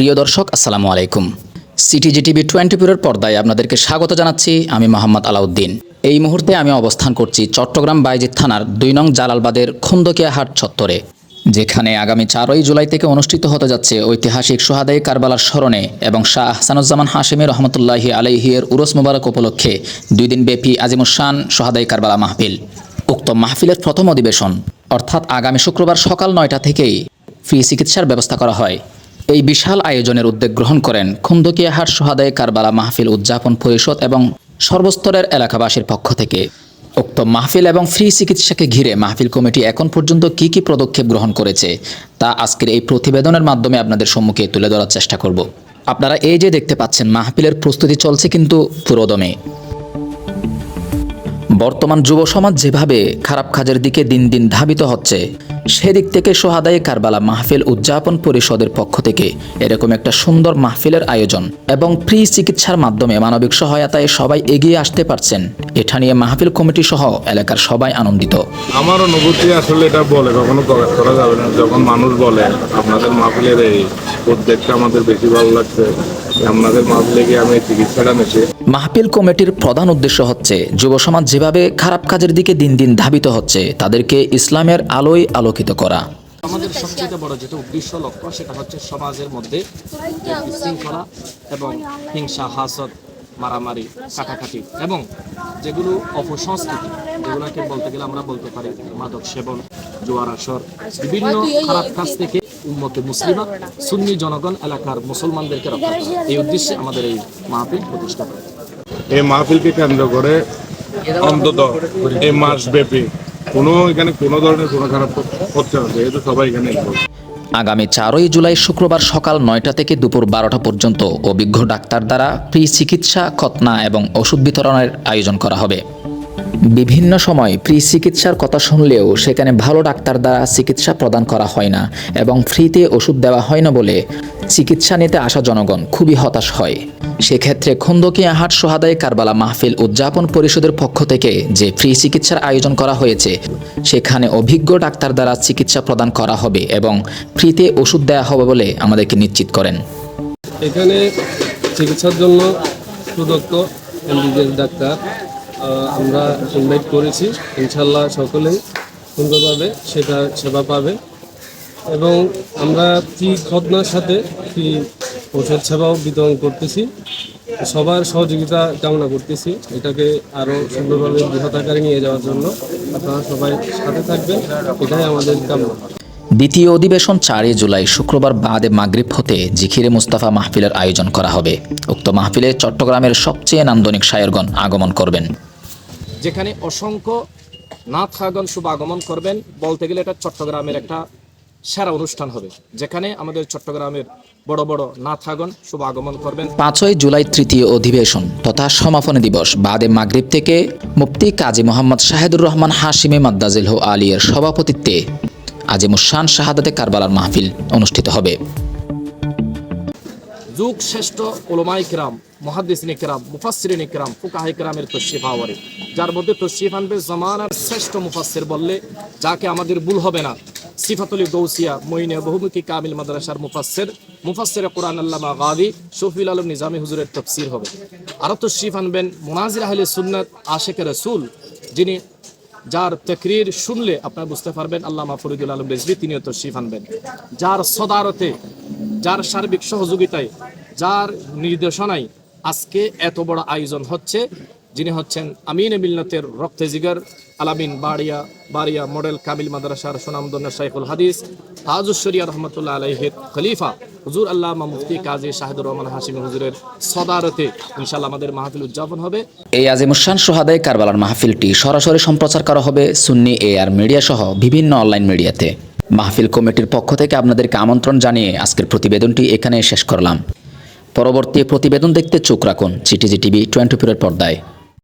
প্রিয় দর্শক, আসসালামু আলাইকুম। সিটিজি টিভি টোয়েন্টি ফোরের পর্দায় আপনাদেরকে স্বাগত জানাচ্ছি আমি মোহাম্মদ আলাউদ্দিন। এই মুহূর্তে আমি অবস্থান করছি চট্টগ্রাম বাইজিৎ থানার দুই নং জালালবাদের খন্দকিয়া হাট চত্বরে, যেখানে আগামী চারই জুলাই থেকে অনুষ্ঠিত হতে যাচ্ছে ঐতিহাসিক সোহাদাই কারবালার স্মরণে এবং শাহ আহসানুজ্জামান হাশেমি রহমতুল্লাহি আলাইহিয়ের উরস মুবারক উপলক্ষে দুই দিন ব্যাপী আজিমুসান সোহাদাই কারবালা মাহফিল। উক্ত মাহফিলের প্রথম অধিবেশন, অর্থাৎ আগামী শুক্রবার সকাল নয়টা থেকেই ফ্রি চিকিৎসার ব্যবস্থা করা হয়। এই বিশাল আয়োজনের উদ্যোগ গ্রহণ করেন খুন্দকিয়াহাট সোহাদায় কারবালা মাহফিল উদযাপন পরিষদ এবং সর্বস্তরের এলাকাবাসীর পক্ষ থেকে। উক্ত মাহফিল এবং ফ্রি চিকিৎসাকে ঘিরে মাহফিল কমিটি এখন পর্যন্ত কি কি পদক্ষেপ গ্রহণ করেছে, তা আজকের এই প্রতিবেদনের মাধ্যমে আপনাদের সম্মুখে তুলে ধরার চেষ্টা করব। আপনারা এই যে দেখতে পাচ্ছেন, মাহফিলের প্রস্তুতি চলছে কিন্তু পুরোদমে। বর্তমান যুব সমাজ যেভাবে খারাপ কাজের দিকে দিন দিন ধাবিত হচ্ছে সেদিক থেকে সোহাদাই কারবালা মাহফিল উদযাপন পরিষদের পক্ষ থেকে এরকম একটা সুন্দর মাহফিলের আয়োজন এবং ফ্রি চিকিৎসার মাধ্যমে মানবিক সহায়তায় সবাই এগিয়ে আসতে পারছেন। এটা নিয়ে মাহফিল কমিটি সহ এলাকার সবাই আনন্দিত। আমার অনুভূতি আসলে এটা বলে কখনো প্রকাশ করা যাবে না। যখন মানুষ বলে আপনাদের মাহফিলের এই উদ্যোগটা আমাদের বেশি ভালো লাগছে আপনাদের মাহফিলে গিয়ে আমি চিকিৎসাটা নিচ্ছি। মাহফিল কমিটির প্রধান উদ্দেশ্য হচ্ছে যুব সমাজ যেভাবে খারাপ কাজের দিকে দিন দিন ধাবিত হচ্ছে তাদেরকে ইসলামের আলোয় আলোকিত করা। আমাদের সবচেয়ে বড় যেটা উদ্দেশ্য লক্ষ্য সেটা হচ্ছে সমাজের মধ্যে শৃঙ্খলা এবং হিংসা হাসদ মারামারি কাটাকাটি এবং যেগুলো অপসংস্কৃতি যেগুলোকে বলতে গেলে আমরা বলতে পারি মাদক সেবন জোয়ার আসর বিভিন্ন খারাপ কাজ থেকে উন্মতে মুসলিমা সুন্নি জনগণ এলাকার মুসলমানদেরকে রক্ষা করা। এই উদ্দেশ্যে আমাদের এই মাহফিল প্রতিষ্ঠা করে এই মাহফিলকে কেন্দ্র করে অন্তত এই মাস ব্যাপী কোনো এখানে কোনো ধরনের কোনো খারাপ হচ্ছে না, যেহেতু সবাই এখানে আগামী চারই জুলাই শুক্রবার সকাল নয়টা থেকে দুপুর বারোটা পর্যন্ত অভিজ্ঞ ডাক্তার দ্বারা ফ্রি চিকিৎসা খতনা এবং ওষুধ বিতরণের আয়োজন করা হবে। বিভিন্ন সময় ফ্রি চিকিৎসার কথা শুনলেও সেখানে ভালো ডাক্তার দ্বারা চিকিৎসা প্রদান করা হয় না এবং ফ্রিতে ওষুধ দেওয়া হয় না বলে চিকিৎসা নিতে আসা জনগণ খুবই হতাশ হয়। সেক্ষেত্রে খন্দকিয়া হাট সোহাদাই কারবালা মাহফিল উদযাপন পরিষদের পক্ষ থেকে যে ফ্রি চিকিৎসার আয়োজন করা হয়েছে, সেখানে অভিজ্ঞ ডাক্তার দ্বারা চিকিৎসা প্রদান করা হবে এবং ফ্রিতে ওষুধ দেওয়া হবে বলে আমাদেরকে নিশ্চিত করেন। এখানে চিকিৎসার জন্য সুদক্ষ ডাক্তার আমরা ইনভাইট করেছি। ইনশাল্লাহ সকলেই সুন্দরভাবে সেটা সেবা পাবে। এবং আমরা ফি খতনার সাথে ফি ওষুধ সেবাও বিতরণ করতেছি। সবার সহযোগিতা কামনা করতেছি। এটাকে আরও সুন্দরভাবে বৃহৎ আকারে নিয়ে যাওয়ার জন্য আপনারা সবাই সাথে থাকবেন। এটাই আমাদের কামনা। দ্বিতীয় অধিবেশন চারই জুলাই শুক্রবার বাদে মাগরিব হতে জিখিরে মুস্তাফা মাহফিলের আয়োজন করা হবে। উক্ত মাহফিলে চট্টগ্রামের সবচেয়ে নান্দনিক শায়রগণ আগমন করবেন। যেখানে অসংখ্য নাথ খাগন শুভ আগমন করবেন। বলতে গেলে এটা চট্টগ্রামের একটা সেরা অনুষ্ঠান হবে, যেখানে আমাদের চট্টগ্রামের বড় বড় নাথ খাগন শুভ আগমন করবেন। পাঁচই জুলাই তৃতীয় অধিবেশন তথা সমাপনী দিবস। বাদে মাগরিব থেকে মুফতি কাজী মোহাম্মদ শাহেদুর রহমান হাসিমে মাদ্দাজিল হো আলিয়ের সভাপতিত্বে আজিমুসান শাহাদাতে কারবালার মাহফিল অনুষ্ঠিত হবে। যুগ শ্রেষ্ঠ ওলমাই কিরাম মহাদিসিন কিরাম, মুফাসসিরিন কিরাম ফুকাহাই কিরামের তশরিফ আওয়ারে যার মধ্যে তশরিফ আনবে জামানার শ্রেষ্ঠ মুফাসসির বললে, যাকে আমাদের ভুল হবে না। সিফাতুল গৌসিয়া মইনে বহুমুখী কামিল মাদ্রাসার মুফাসসির মুফাসসির কোরআন আল্লামা গাদি শফিউল আলম নিজামী হুজুরের তফসির হবে। আরও তশরিফ আনবেন মুনাজির আহলে সুন্নাত আশেক রসুল, যিনি যার তকরির শুনলে আপনারা বুঝতে পারবেন, আল্লামা ফরিদুল আলম রেজবি তিনিও তশরিফ আনবেন। যার সদারতে যার সার্বিক সহযোগিতায়, যার নির্দেশনায় আজকে এত বড় আয়োজন হচ্ছে। যিনি হচ্ছেন আমিন মিল্লতের রক্তে জিগার, আলামিন বাড়িয়া বাড়িয়া মডেল কামিল মাদ্রাসার সুনামদন্য শাইখুল হাদিস তাজুশরিয়া রহমতুল্লাহ আলহের খলিফা হুজুর আল্লাহ মুফতি কাজী শাহিদুর রহমান হাসিম হুজুরের সদারতে ইনশাল্লাহ আমাদের মাহফিল উদযাপন হবে। এই আজিমুসান সোহাদাই কারবালার মাহফিলটি সরাসরি সম্প্রচার করা হবে সুন্নি এ আর মিডিয়া সহ বিভিন্ন অনলাইন মিডিয়াতে। মাহফিল কমিটির পক্ষ থেকে আপনাদেরকে আমন্ত্রণ জানিয়ে আজকের প্রতিবেদনটি এখানে শেষ করলাম। পরবর্তী প্রতিবেদন দেখতে চোখ রাখুন চিটিজি টিভি টোয়েন্টি ফোরের পর্দায়।